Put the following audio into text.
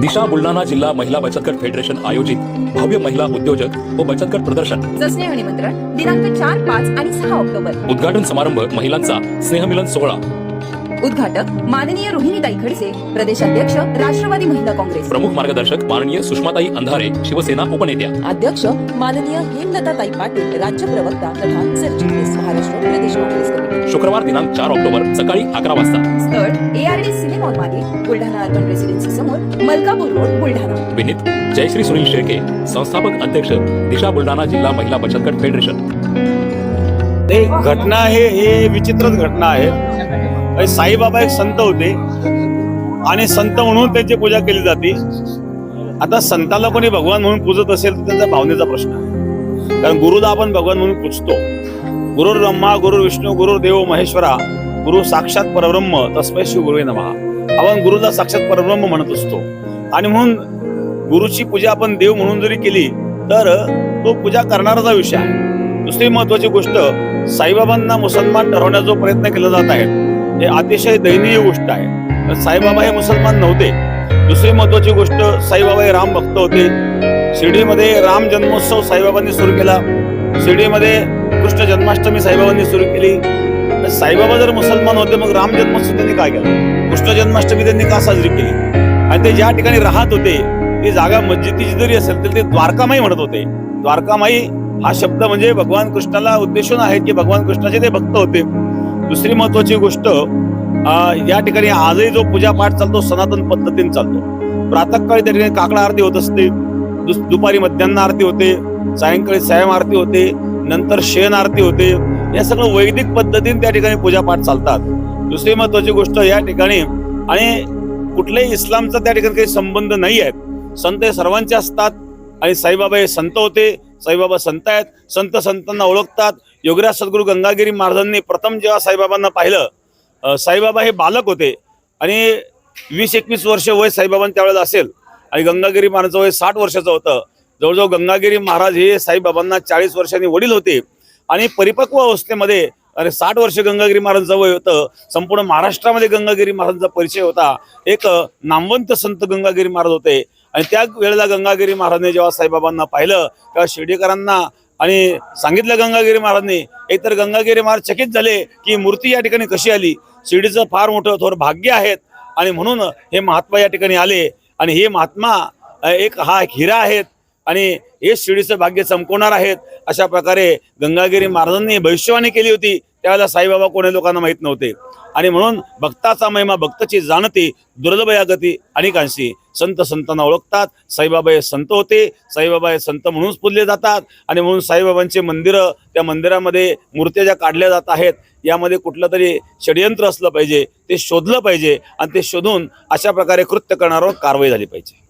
दिशा बुलढाणा जिल्हा महिला बचत गट फेडरेशन आयोजित भव्य महिला उद्योजक व बचत गट प्रदर्शन दिनांक चार पाच आणि सहा ऑक्टोबर. उद्घाटन समारंभ महिलांचा स्नेहमिलन सोहळा. उद्घाटक माननीय रोहिणीताई खडसे प्रदेशाध्यक्ष राष्ट्रवादी महिला काँग्रेस. प्रमुख मार्गदर्शक माननीय सुषमाताई अंधारे शिवसेना उपनेत्या. अध्यक्ष माननीय हेमलताताई पाटील राज्य प्रवक्ता तथा सरचिटणीस महाराष्ट्र प्रदेश काँग्रेस कमिटी. शुक्रवार दिनांक चार ऑक्टोबर सकाळी अकरा वाजता. स्थळ एआरडी सिनेमॉल मागे बुलढाणा अर्बन रेसिडेन्सी समोर मलकापूर रोड बुलढाणा. विनीत जयश्री सुनील शेळके संस्थापक अध्यक्ष दिशा बुलढाणा जिल्हा महिला बचत गट फेडरेशन. घटना आहे हे विचित्रच घटना आहे. साईबाबा एक संत होते. आणि संत म्हणून त्यांची पूजा केली जाते. आता संताला कोणी भगवान म्हणून पूजत असेल तर त्यांचा भावनेचा प्रश्न आहे. कारण गुरुला आपण भगवान म्हणून पूजतो. गुरुर ब्रह्मा गुरु विष्णू गुरु देव महेश्वरा गुरु साक्षात परब्रह्म तस्मै श्री गुरुवे नमहा आपण गुरुला साक्षात परब्रह्म म्हणत असतो. आणि म्हणून गुरुची पूजा आपण देव म्हणून जरी केली तर तो पूजा करणाराचा विषय आहे. दुसरी महत्वाची गोष्ट साईबाबांना मुसलमान ठरवण्याचा प्रयत्न केला जात आहे हे अतिशय दयनीय गोष्ट आहे. साईबाबा हे मुसलमान नव्हते. दुसरी महत्वाची गोष्ट साईबाबा हे राम भक्त होते. शिर्डीमध्ये राम जन्मोत्सव साईबाबांनी सुरू केला. शिर्डीमध्ये कृष्ण जन्माष्टमी साईबाबांनी सुरू केली. तर साईबाबा जर मुसलमान होते मग राम जन्मोत्सव त्यांनी काय केला? कृष्ण जन्माष्टमी त्यांनी का साजरी केली? आणि ते ज्या ठिकाणी राहत होते ती जागा मस्जिदीची जरी असेल तर ते द्वारकामाई म्हणत होते. द्वारकामाई हा शब्द म्हणजे भगवान कृष्णाला उद्देशून आहे की भगवान कृष्णाचे ते भक्त होते. दुसरी महत्वाची गोष्ट या ठिकाणी आजही जो पूजापाठ चालतो सनातन पद्धतीने चालतो. प्रातःकाळी त्या ठिकाणी काकडा आरती होत असते दुस- दुपारी मध्यान्ह आरती होते सायंकाळी सायम आरती होते नंतर शेण आरती होते या सगळं वैदिक पद्धतीने त्या ठिकाणी पूजापाठ चालतात. दुसरी महत्वाची गोष्ट या ठिकाणी आणि कुठल्याही इस्लामचा त्या ठिकाणी काही संबंध नाही आहेत. संत हे सर्वांचे असतात आणि साईबाबा हे संत होते. साईबाबा संत आहेत. संत संतांना ओळखतात. योगराज सद्गुरू गंगागिरी महाराजांनी प्रथम जेव्हा साईबाबांना पाहिलं साईबाबा हे बालक होते. आणि वीस एकवीस वर्ष वय साईबाबां त्यावेळेला असेल. आणि गंगागिरी महाराजांचं वय साठ वर्षाचं होतं. जवळजवळ गंगागिरी महाराज हे साईबाबांना चाळीस वर्षांनी वडील होते. आणि परिपक्व अवस्थेमध्ये अरे साठ वर्ष गंगागिरी महाराजांचं वय होतं. संपूर्ण महाराष्ट्रामध्ये गंगागिरी महाराजांचा परिचय होता. एक नामवंत संत गंगागिरी महाराज होते. आणि त्या वेळेला गंगागिरी महाराजांनी जेव्हा साईबाबांना पाहिलं तेव्हा शिर्डीकरांना आणि सांगितलं गंगागिरी महाराजांनी एकतर गंगागिरी महाराज चकित झाले की मूर्ती या ठिकाणी कशी आली? शिर्डीचं फार मोठं थोर भाग्य आहेत आणि म्हणून हे महात्मा या ठिकाणी आले. आणि हे महात्मा एक हा एक हिरा आहेत आणि हे शिर्डीचं भाग्य चमकवणार आहेत. अशा प्रकारे गंगागिरी महाराजांनी भविष्यवाणी केली होती. त्यावेळेला साईबाबा कोणी लोकांना माहीत नव्हते. आणि म्हणून भक्ताचा महिमा भक्ताची जाणती दुर्लभ या गती अनेकांशी संत संतांना ओळखतात. साईबाबा हे संत होते. साईबाबा हे संत म्हणूनच पुजले जातात. आणि म्हणून साईबाबांचे मंदिरं त्या मंदिरामध्ये मूर्त्या ज्या काढल्या जात आहेत यामध्ये कुठलं तरी षडयंत्र असलं पाहिजे ते शोधलं पाहिजे. आणि ते शोधून अशा प्रकारे कृत्य करणाऱ्यावर कारवाई झाली पाहिजे.